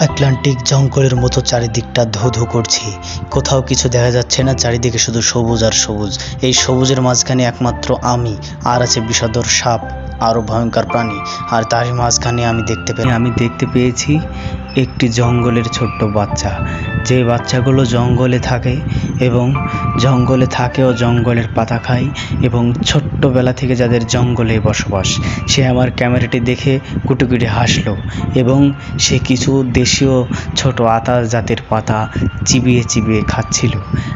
Atlantic জঙ্গলের মতো চারিদিকটা ধো ধো করছে। কোথাও কিছু দেখা যাচ্ছে না, চারিদিকে শুধু সবুজ আর সবুজ। এই সবুজের মাঝখানে একমাত্র আমি, আর আছে বিষাদর সাপ, আরও ভয়ঙ্কর প্রাণী। আর তারই মাঝখানে আমি দেখতে পেয়ে আমি দেখতে পেয়েছি একটি জঙ্গলের ছোট্ট বাচ্চা। যে বাচ্চাগুলো জঙ্গলে থাকে এবং জঙ্গলে থাকে ও জঙ্গলের পাতা খায় এবং ছোট্টবেলা থেকে যাদের জঙ্গলে বসবাস, সে আমার ক্যামেরাটি দেখে কুটুকুটি হাসলো এবং সে কিছু দেশীয় ছোট আতা জাতের পাতা চিবিয়ে চিবিয়ে খাচ্ছিল।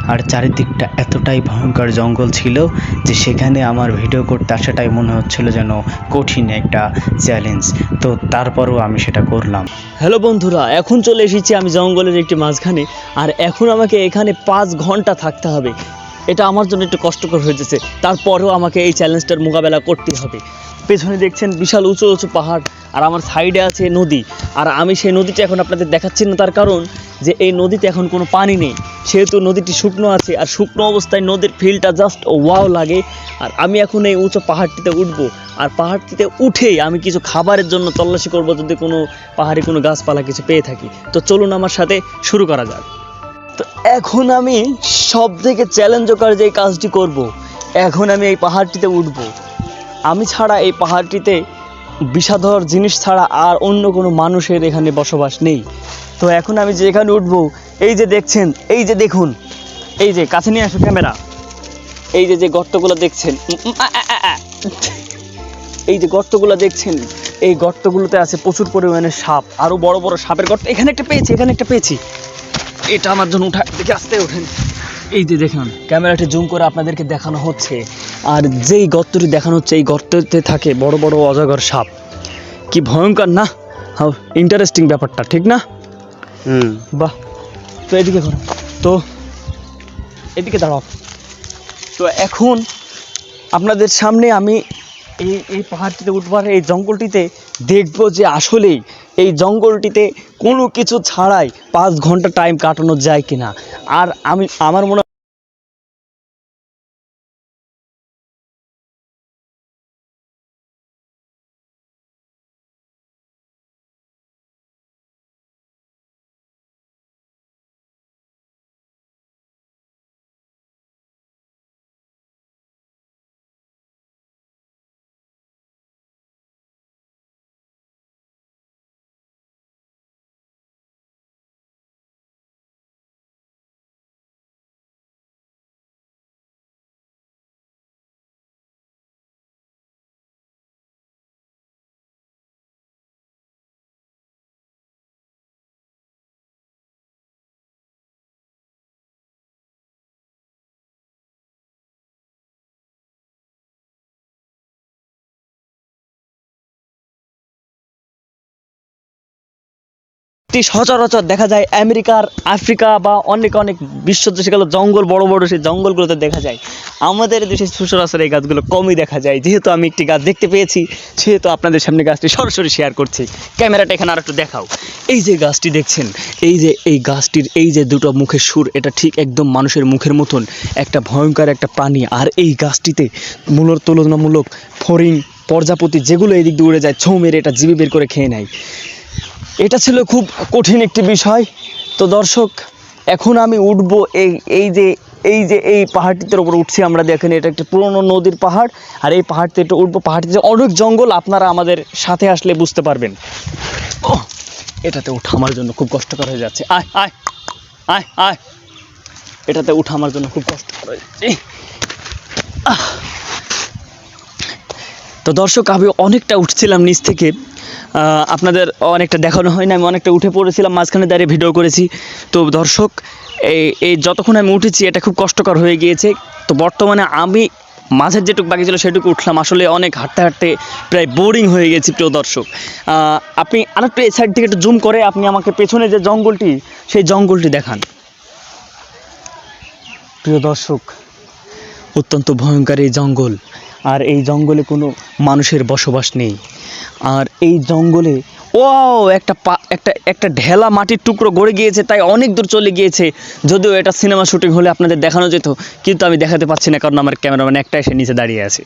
আর চারিদিকটা এতটাই ভয়ঙ্কর জঙ্গল ছিল যে সেখানে আমার ভিডিও করতে আসাটাই মনে হচ্ছিল যেন কঠিন একটা চ্যালেঞ্জ। তো তারপরও আমি সেটা করলাম। হ্যালো বন্ধুরা, এখন চলে এসেছি আমি জঙ্গলের একটি মাঝখানে, আর এখন আমাকে এখানে পাঁচ ঘণ্টা থাকতে হবে। এটা আমার জন্য একটু কষ্টকর হয়ে যাচ্ছে। তারপরেও আমাকে এই চ্যালেঞ্জটার মোকাবেলা করতে হবে। পেছনে দেখছেন বিশাল উঁচু উঁচু পাহাড়, আর আমার সাইডে আছে নদী। আর আমি সেই নদীটা এখন আপনাদের দেখাচ্ছি না তার কারণ যে এই নদীতে এখন কোনো পানি নেই। সেহেতু নদীটি শুকনো আছে, আর শুকনো অবস্থায় নদীর ফিলটা জাস্ট ওয়াও লাগে। আর আমি এখন এই উঁচু পাহাড়টিতে উঠবো। আর পাহাড়টিতে উঠেই আমি কিছু খাবারের জন্য তল্লাশি করব যদি কোনো পাহাড়ে কোনো গাছপালা কিছু পেয়ে থাকি। তো চলুন আমার সাথে শুরু করা যাক। তো এখন আমি সব থেকে চ্যালেঞ্জকার যে কাজটি করব। এখন আমি এই পাহাড়টিতে উঠব। আমি ছাড়া এই পাহাড়টিতে বিষাধর জিনিস ছাড়া আর অন্য কোনো মানুষের এখানে বসবাস নেই। তো এখন আমি যে এখানে উঠব, এই যে দেখছেন, এই যে দেখুন, এই যে, কাছে নিয়ে আসো ক্যামেরা। এই যে যে গর্তগুলো দেখছেন। এই যে গর্তগুলো দেখছেন, এই গর্তগুলোতে আছে প্রচুর পরিমাণে সাপ আরও বড় বড় সাপের গর্ত। এখানে একটা পেয়েছি, এখানে একটা পেয়েছি। এটা আমার জন্য উঠা দেখে আসতে ওঠেন। এই যে দেখুন, ক্যামেরাটি জুম করে আপনাদেরকে দেখানো হচ্ছে। আর যেই গর্তটি দেখানো হচ্ছে এই গর্ততে থাকে বড় বড় অজগর সাপ। কি ভয়ঙ্কর না? হাউ ইন্টারেস্টিং ব্যাপারটা ঠিক না? হুম। বাহ। তো এদিকে করো তো এদিকে দাঁড়াও। তো এখন আপনাদের সামনে আমি এই এই পাহাড়টিতে উঠবার এই জঙ্গলটিতে দেখব যে আসলেই এই জঙ্গলটিতে কোনো কিছু ছাড়াই পাঁচ ঘণ্টা টাইম কাটানো যায় কিনা। আর আমি আমার মনে একটি সচরাচর দেখা যায় আমেরিকার আফ্রিকা বা অনেক অনেক বিশ্ব যেগুলো জঙ্গল, বড় বড় সেই জঙ্গলগুলোতে দেখা যায়। আমাদের দেশে সচরাচর এই গাছগুলো কমই দেখা যায়। যেহেতু আমি একটি গাছ দেখতে পেয়েছি, সেহেতু আপনাদের সামনে গাছটি সরাসরি শেয়ার করছি। ক্যামেরাটা এখানে আর একটু দেখাও। এই যে গাছটি দেখছেন, এই যে, এই গাছটির এই যে দুটো মুখের সুর, এটা ঠিক একদম মানুষের মুখের মতন। একটা ভয়ঙ্কর একটা প্রাণী। আর এই গাছটিতে মূলত তুলনামূলক ফরিং, প্রজাপতি যেগুলো এদিক দিয়ে উড়ে যায়, ছৌ মেরে এটা জিবি বের করে খেয়ে নেয়। এটা ছিল খুব কঠিন একটি বিষয়। তো দর্শক, এখন আমি উঠবো এই এই যে এই যে, এই পাহাড়টির ওপর উঠছি আমরা। দেখেন এটা একটা পুরনো নদীর পাহাড়। আর এই পাহাড়টিতে একটু উঠবো পাহাড়টিতে অনেক জঙ্গল, আপনারা আমাদের সাথে আসলে বুঝতে পারবেন। ও এটাতে উঠা আমার জন্য খুব কষ্টকর হয়ে যাচ্ছে। আয় আয় আয় আয়। এটাতে উঠা আমার জন্য খুব কষ্টকর হয়ে যাচ্ছে। তো দর্শক, আমি অনেকটা উঠছিলাম নিচ থেকে। আপনাদের অনেকটা দেখানো হয় না আমি অনেকটা উঠে পড়েছিলাম, মাঝখানে দাঁড়িয়ে ভিডিও করেছি। তো দর্শক, এই এই যতক্ষণ আমি উঠেছি, এটা খুব কষ্টকর হয়ে গিয়েছে। তো বর্তমানে আমি মাঝের যেটুকু বাকি ছিল, সেটুকু উঠলাম। আসলে অনেক হাঁটতে হাঁটতে প্রায় বোরিং হয়ে গেছি, প্রিয় দর্শক। আপনি আরেকটু এই সাইড থেকে একটু জুম করে, আপনি আমাকে পেছনে যে জঙ্গলটি, সেই জঙ্গলটি দেখান। প্রিয় দর্শক, অত্যন্ত ভয়ঙ্কর এই জঙ্গল। আর এই জঙ্গলে কোনো মানুষের বসবাস নেই। আর এই জঙ্গলে ও একটা পা, একটা একটা ঢেলা মাটির টুকরো গড়ে গিয়েছে, তাই অনেক দূর চলে গিয়েছে। যদিও এটা সিনেমা শুটিং হলে আপনাদের দেখানো যেত, কিন্তু আমি দেখাতে পাচ্ছি না, কারণ আমার ক্যামেরাম্যান একটা এসে নিচে দাঁড়িয়ে আছে।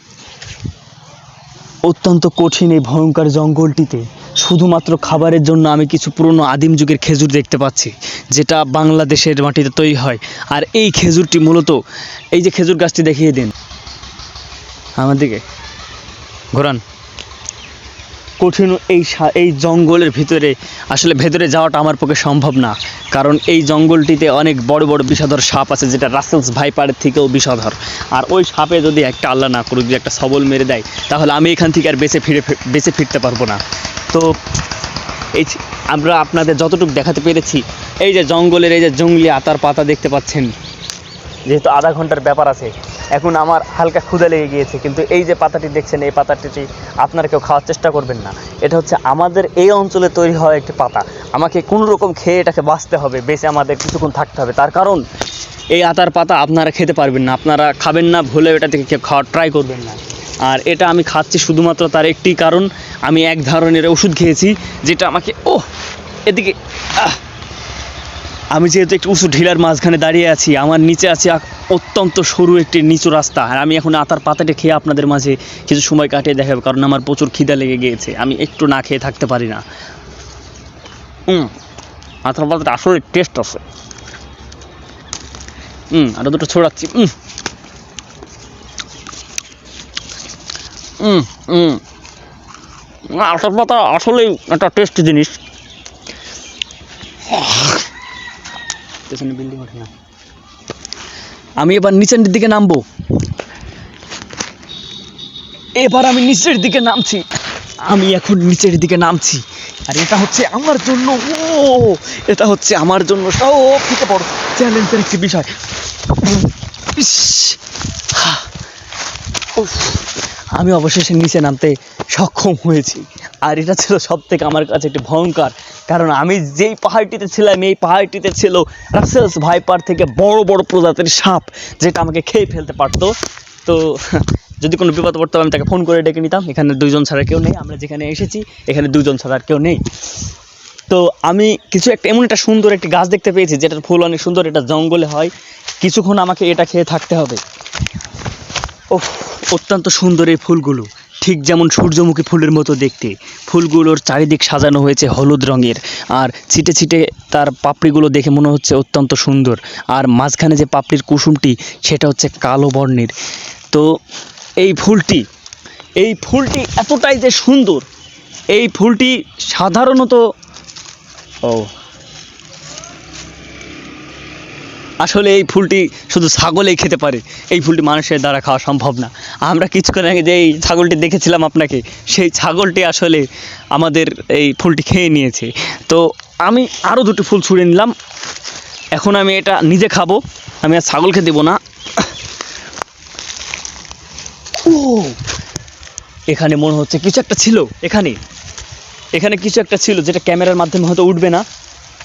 অত্যন্ত কঠিন এই ভয়ঙ্কর জঙ্গলটিতে শুধুমাত্র খাবারের জন্য আমি কিছু পুরনো আদিম যুগের খেজুর দেখতে পাচ্ছি, যেটা বাংলাদেশের মাটিতে তৈরি হয়। আর এই খেজুরটি মূলত, এই যে খেজুর গাছটি দেখিয়ে দিন। আমার দিকে। ঘোরান। কঠিন এই এই জঙ্গলের ভিতরে, আসলে ভেতরে যাওয়াটা আমার পক্ষে সম্ভব না। কারণ এই জঙ্গলটিতে অনেক বড় বড় বিষধর সাপ আছে, যেটা রাসেলস ভাইপারের থেকেও বিষধর আর ওই সাপে যদি একটা আল্লাহ না করুক, যদি একটা সবল মেরে দেয়, তাহলে আমি এখান থেকে আর বেঁচে ফিরে বেঁচে ফিরতে পারব না। তো এই আমরা আপনাদের যতটুকু দেখাতে পেরেছি, এই যে জঙ্গলের এই যে জঙ্গলি আতার পাতা দেখতে পাচ্ছেন যেহেতু আধা ঘণ্টার ব্যাপার আছে, এখন আমার হালকা ক্ষুদা লেগে গিয়েছে, কিন্তু এই যে পাতাটি দেখছেন, এই পাতাটি আপনারা কেউ খাওয়ার চেষ্টা করবেন না। এটা হচ্ছে আমাদের এই অঞ্চলে তৈরি হওয়া একটি পাতা। আমাকে কোনো রকম খেয়ে এটাকে বাঁচতে হবে, বেঁচে আমাদের কিছুক্ষণ থাকতে হবে। তার কারণ, এই আতার পাতা আপনারা খেতে পারবেন না, আপনারা খাবেন না, ভুলে এটা থেকে কেউ খাওয়ার ট্রাই করবেন না। আর এটা আমি খাচ্ছি শুধুমাত্র তার একটি কারণ, আমি এক ধরনের ওষুধ খেয়েছি, যেটা আমাকে ও এদিকে, আহ আমি যেহেতু একটু উঁচু ঢিলার মাঝখানে দাঁড়িয়ে আছি, আমার নিচে আছে অত্যন্ত সরু একটি নিচু রাস্তা। আর আমি এখন আতার পাতাটা খেয়ে আপনাদের মাঝে কিছু সময় কাটিয়ে দেখাবো, কারণ আমার প্রচুর খিদা লেগে গিয়েছে। আমি একটু না খেয়ে থাকতে পারি না। হুম আতার পাতাটা আসলে টেস্ট আছে। হুম আরও দুটো ছড়াচ্ছি। হুম হুম হুম আতার পাতা আসলেই একটা টেস্ট জিনিস। পেছনে বিল্ডিং ওঠে না। আমি এবার নিচের দিকে নামবো। এবার আমি নিচের দিকে নামছি। আমি এখন নিচের দিকে নামছি। আর এটা হচ্ছে আমার জন্য, ও, এটা হচ্ছে আমার জন্য সব থেকে বড় চ্যালেঞ্জের একটি বিষয়। আমি অবশেষে নিচে নামতে সক্ষম হয়েছি। আর এটা ছিল সব থেকে আমার কাছে একটি ভয়ঙ্কর, কারণ আমি যেই পাহাড়টিতে ছিলাম, এই পাহাড়টিতে ছিল রাসেলস ভাইপার থেকে বড় বড় প্রজাতির সাপ, যেটা আমাকে খেয়ে ফেলতে পারতো। তো যদি কোনো বিপদ পড়তো, আমি তাকে ফোন করে ডেকে নিতাম। এখানে দুজন ছাড়া কেউ নেই, আমরা যেখানে এসেছি, এখানে দুজন ছাড়া কেউ নেই। তো আমি কিছু একটা, এমন একটা সুন্দর একটি গাছ দেখতে পেয়েছি, যেটার ফুল অনেক সুন্দর, এটা জঙ্গলে হয়। কিছুক্ষণ আমাকে এটা খেয়ে থাকতে হবে। ও অত্যন্ত সুন্দর এই ফুলগুলো। ঠিক যেমন সূর্যমুখী ফুলের মতো দেখতে। ফুলগুলোর চারিদিক সাজানো হয়েছে হলুদ রঙের। আর ছিটে ছিটে তার পাপড়িগুলো দেখে মনে হচ্ছে অত্যন্ত সুন্দর। আর মাঝখানে যে পাপড়ির কুসুমটি, সেটা হচ্ছে কালো বর্ণের। তো এই ফুলটি এই ফুলটি এতটাই যে সুন্দর, এই ফুলটি সাধারণত ও আসলে এই ফুলটি শুধু ছাগলেই খেতে পারে। এই ফুলটি মানুষের দ্বারা খাওয়া সম্ভব না। আমরা কিছুক্ষণ আগে যে এই ছাগলটি দেখেছিলাম আপনাকে, সেই ছাগলটি আসলে আমাদের এই ফুলটি খেয়ে নিয়েছে। তো আমি আরও দুটি ফুল ছুঁড়ে নিলাম। এখন আমি এটা নিজে খাব। আমি আর ছাগলকে দেবো না। ও এখানে মনে হচ্ছে কিছু একটা ছিল। এখানে। এখানে কিছু একটা ছিল যেটা ক্যামেরার মাধ্যমে হয়তো উঠবে না।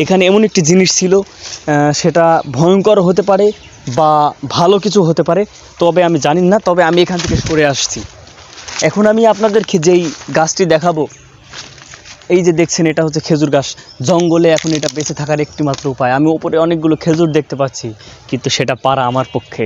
এখানে এমন একটি জিনিস ছিল সেটা ভয়ঙ্কর হতে পারে বা ভালো কিছু হতে পারে, তবে আমি জানি না, তবে আমি এখান থেকে সরে আসছি। এখন আমি আপনাদেরকে যেই গাছটি দেখাবো, এই যে দেখছেন, এটা হচ্ছে খেজুর গাছ। জঙ্গলে এখন এটা বেঁচে থাকার একটিমাত্র উপায়। আমি ওপরে অনেকগুলো খেজুর দেখতে পাচ্ছি, কিন্তু সেটা পারা আমার পক্ষে